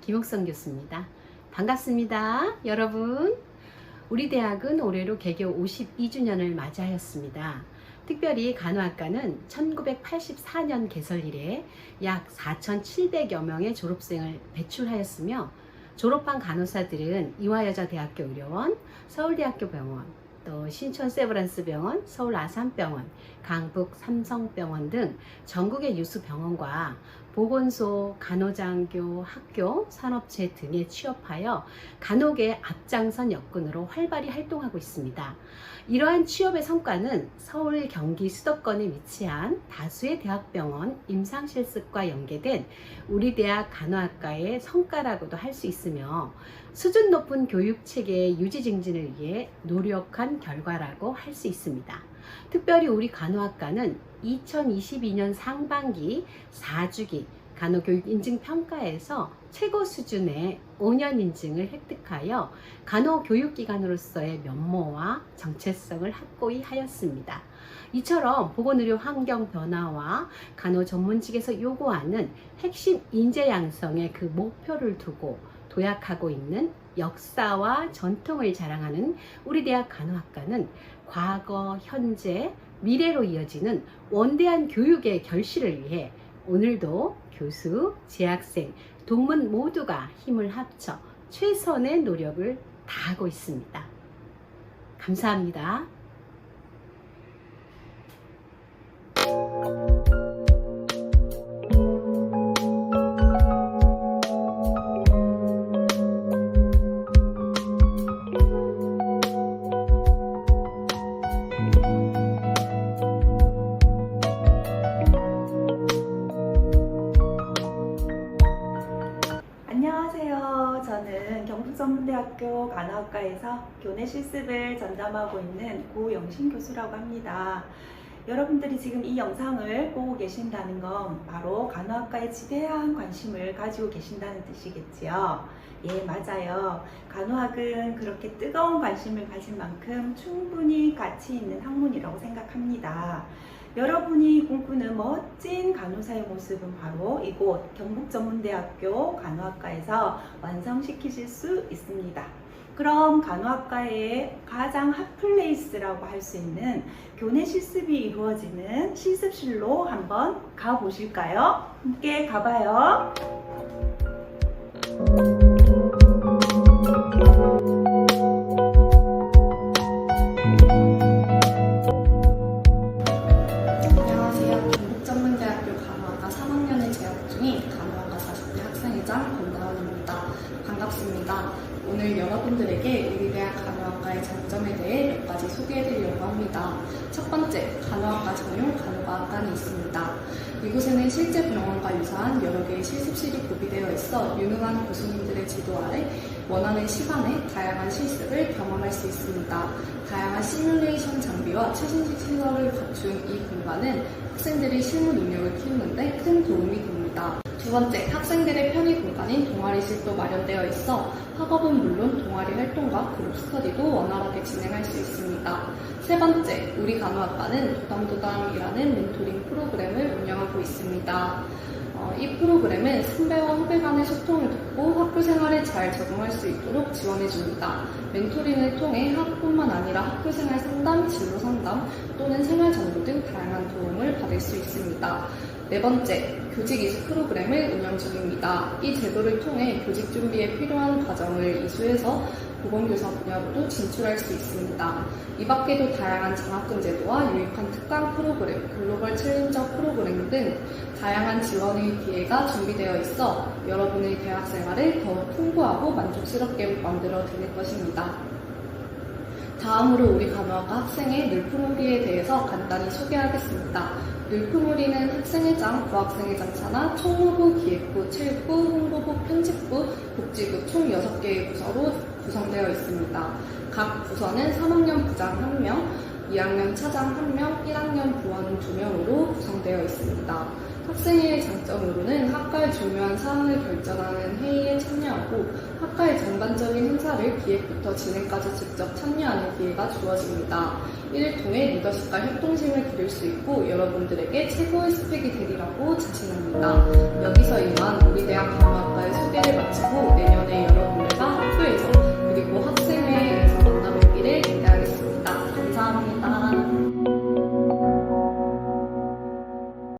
김옥성 교수입니다. 반갑습니다. 여러분. 우리 대학은 올해로 개교 52주년을 맞이하였습니다. 특별히 간호학과는 1984년 개설 이래 약 4,700여 명의 졸업생을 배출하였으며 졸업한 간호사들은 이화여자대학교 의료원, 서울대학교 병원, 또 신촌 세브란스 병원, 서울 아산병원, 강북 삼성병원 등 전국의 유수 병원과 보건소, 간호장교, 학교, 산업체 등에 취업하여 간혹의 앞장선 역군으로 활발히 활동하고 있습니다. 이러한 취업의 성과는 서울, 경기 수도권에 위치한 다수의 대학병원 임상실습과 연계된 우리 대학 간호학과의 성과라고도 할 수 있으며 수준 높은 교육 체계의 유지 증진을 위해 노력한 결과라고 할 수 있습니다. 특별히 우리 간호학과는 2022년 상반기 4주기 간호교육 인증 평가에서 최고 수준의 5년 인증을 획득하여 간호교육기관으로서의 면모와 정체성을 확고히 하였습니다. 이처럼 보건의료 환경 변화와 간호 전문직에서 요구하는 핵심 인재 양성의 그 목표를 두고 도약하고 있는 역사와 전통을 자랑하는 우리 대학 간호학과는 과거, 현재, 미래로 이어지는 원대한 교육의 결실을 위해 오늘도 교수, 재학생, 동문 모두가 힘을 합쳐 최선의 노력을 다하고 있습니다. 감사합니다. 전문대학교 간호학과에서 교내 실습을 전담하고 있는 고영신 교수라고 합니다. 여러분들이 지금 이 영상을 보고 계신다는 건 바로 간호학과에 지대한 관심을 가지고 계신다는 뜻이겠지요. 예, 맞아요. 간호학은 그렇게 뜨거운 관심을 가진 만큼 충분히 가치 있는 학문이라고 생각합니다. 여러분이 꿈꾸는 멋진 간호사의 모습은 바로 이곳 경북전문대학교 간호학과에서 완성시키실 수 있습니다. 그럼 간호학과의 가장 핫플레이스라고 할 수 있는 교내 실습이 이루어지는 실습실로 한번 가보실까요? 함께 가봐요. 40대 학생회장 권다원입니다. 반갑습니다. 오늘 여러분들에게 우리 대학 간호학과의 장점에 대해 몇 가지 소개해드리려고 합니다. 첫 번째, 간호학과 전용 간호과학관이 있습니다. 이곳에는 실제 병원과 유사한 여러 개의 실습실이 구비되어 있어 유능한 교수님들의 지도 아래 원하는 시간에 다양한 실습을 경험할 수 있습니다. 다양한 시뮬레이션 장비와 최신식 시설을 갖춘 이 공간은 학생들이 실무 능력을 키우는데 큰 도움이 됩니다. 두 번째, 학생들의 편의 공간인 동아리실도 마련되어 있어 학업은 물론 동아리 활동과 그룹 스터디도 원활하게 진행할 수 있습니다. 세 번째, 우리 간호학과는 도담도담이라는 멘토링 프로그램을 운영하고 있습니다. 어, 이 프로그램은 선배와 후배 간의 소통을 돕고 학교 생활에 잘 적응할 수 있도록 지원해줍니다. 멘토링을 통해 학뿐만 아니라 학교 생활 상담, 진로 상담 또는 생활 정보 등 다양한 도움을 받을 수 있습니다. 네 번째, 교직 이수 프로그램을 운영 중입니다. 이 제도를 통해 교직 준비에 필요한 과정을 이수해서 보건교사 분야로도 진출할 수 있습니다. 이 밖에도 다양한 장학금 제도와 유익한 특강 프로그램, 글로벌 챌린저 프로그램 등 다양한 지원의 기회가 준비되어 있어 여러분의 대학 생활을 더욱 풍부하고 만족스럽게 만들어 드릴 것입니다. 다음으로 우리 간호학과 학생의 늘품우리에 대해서 간단히 소개하겠습니다. 늘품우리는 학생회장, 부학생회장 차나 총무부, 기획부, 체육부, 홍보부, 편집부, 복지부 총 6개의 부서로 구성되어 있습니다. 각 부서는 3학년 부장 1명, 2학년 차장 1명, 1학년 부원 2명으로 구성되어. 학생회의 장점으로는 학과의 중요한 사항을 결정하는 회의에 참여하고 학과의 전반적인 행사를 기획부터 진행까지 직접 참여하는 기회가 주어집니다. 이를 통해 리더십과 협동심을 기를 수 있고 여러분들에게 최고의 스펙이 되리라고 자신합니다. 여기서 이만 우리 대학 강화과의 소개를 마치고 내년에